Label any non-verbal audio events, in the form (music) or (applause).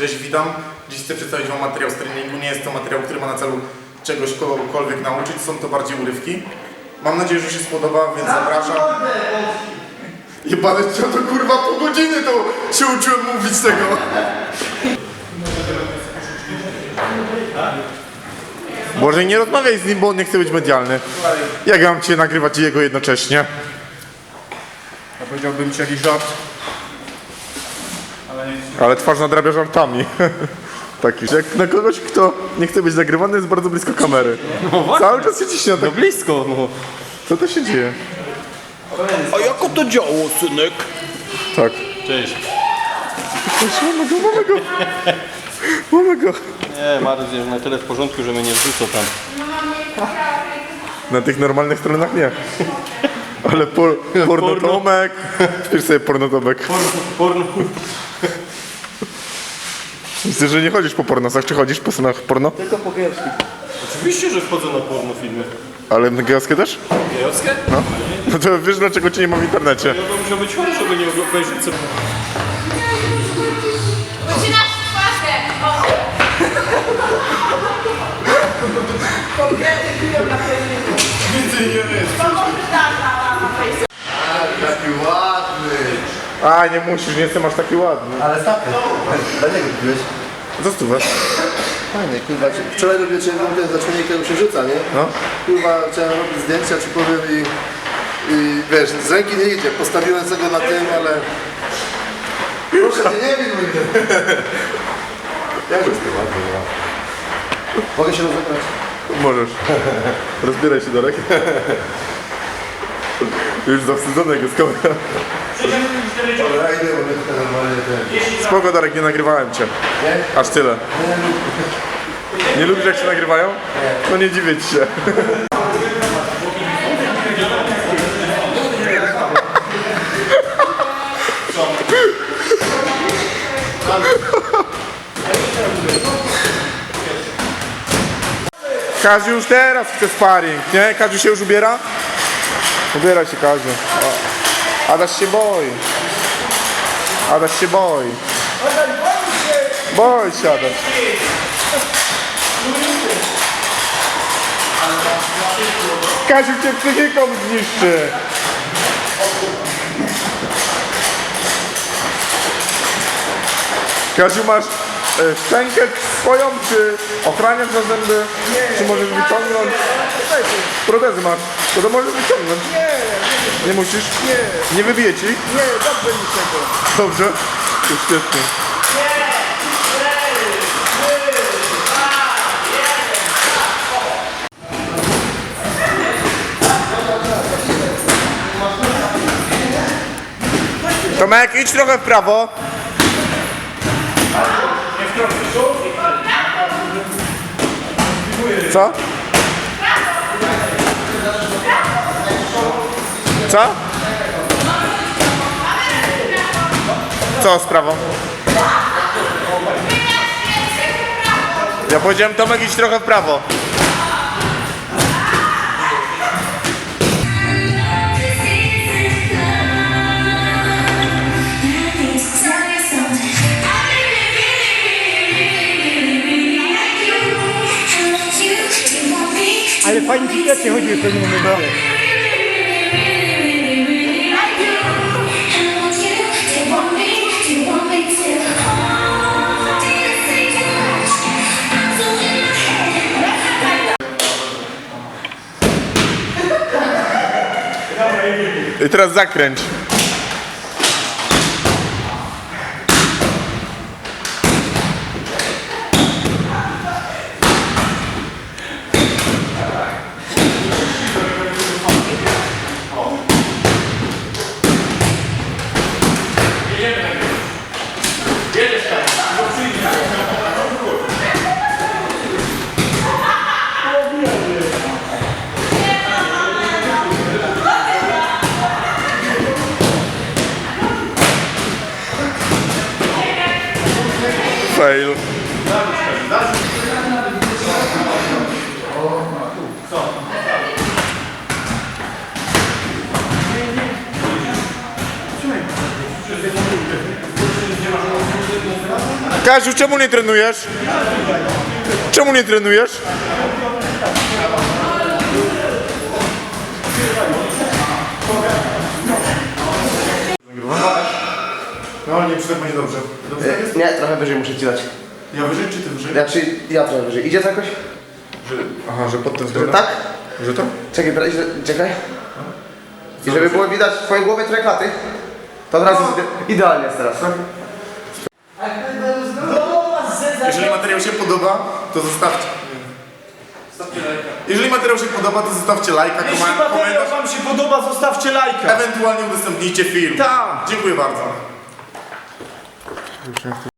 Cześć, witam. Dziś chcę przedstawić Wam materiał z treningu. Nie jest to materiał, który ma na celu czegoś kogokolwiek nauczyć, są to bardziej urywki. Mam nadzieję, że się spodoba, więc zapraszam. Jebane, co to kurwa pół godziny to się uczyłem mówić tego. Boże, nie rozmawiaj z nim, bo on nie chce być medialny. Jak ja mam Cię nagrywać i jego jednocześnie? Ja powiedziałbym ci jakiś żart. Ale twarz nadrabia żartami. (laughs) Taki, że jak na kogoś, kto nie chce być nagrywany, jest bardzo blisko kamery. No właśnie. Cały czas się ciśnie na No tak. blisko, no. Co to się dzieje? A jako to działo, synek? Tak. Cześć. Cześć, mamy go, mamy go. Mamy go. Nie, Mariusz jest na tyle w porządku, że mnie nie wrzuca tam. Na tych normalnych stronach nie. Ale por, (laughs) pornotomek. Wpisz sobie pornotomek. Porno, Myślę, że nie chodzisz po pornosach, czy chodzisz po stronach porno? Tylko po gejowski. Oczywiście, że wchodzę na porno filmy. Ale na gejowskie też? Gejowskie? No. No to wiesz dlaczego cię nie ma w internecie. Ja bym musiał być chory, żeby nie obejrzeć sobie. Zaczynasz twarzę! O! Taki ładny. A, nie musisz, nie jestem aż taki ładny. Ale stapy. Dla niego kupiłeś. Za stówę. Fajnie, kurwa. Wczoraj robię cię ten zaczłonek tego księżyca, nie? No. Kurwa, chciałem robić zdjęcia, ci powiem i, i wiesz, z ręki nie idzie. Postawiłem sobie go na tym, ale... Proszę cię, nie wiem. (laughs) Jak jest to ładny, no. Mogę się rozegrać? Możesz. Rozbieraj się, Darek. (laughs) Już zawstydzony jest kamera. Dobra, idę, bo normalnie ten... Spoko, Darek, nie nagrywałem cię. Aż tyle. Nie lubisz jak się nagrywają? No nie dziwię ci się. Kaziu już teraz chce sparring, nie? Kaziu się już ubiera? Ubiera się Kaziu. O. Adaś się boi. Adaś się boi. Boi się Adaś. Kaziu cię psychiką zniszczy. Kaziu masz szczękę swoją, czy ochraniasz na zęby? Czy możesz wyciągnąć? Protezy masz. To, to możesz wyciągnąć. Nie. Nie musisz? Nie. Nie wybije ci? Nie, dobrze niczego. Dobrze? To świetnie. Tomek, idź trochę w prawo. Co? Co? Co z prawą? Ja powiedziałem Tomek idź trochę w prawo. Ale fajnie ci plecy chodziły. I teraz zakręć. Fail. Kaziu, czemu nie trenujesz? Czemu nie trenujesz? No nie, będzie dobrze. dobrze E, Nie, trochę wyżej muszę ci dać. Ja wyżej czy ty wyżej? Znaczy, ja trochę wyżej. Idzie to jakoś? Że, aha, że pod tym względem? tak? Że to? Czekaj, bra- że- czekaj. I żeby było widać twoje głowy trochę klaty, to od razu ide- idealnie jest teraz. Jeżeli materiał się podoba, to zostawcie. Jeżeli materiał się podoba, to zostawcie lajka, Jeśli materiał komentarz, wam się podoba, zostawcie lajka. ewentualnie udostępnijcie film. Tak. Dziękuję bardzo. Sure.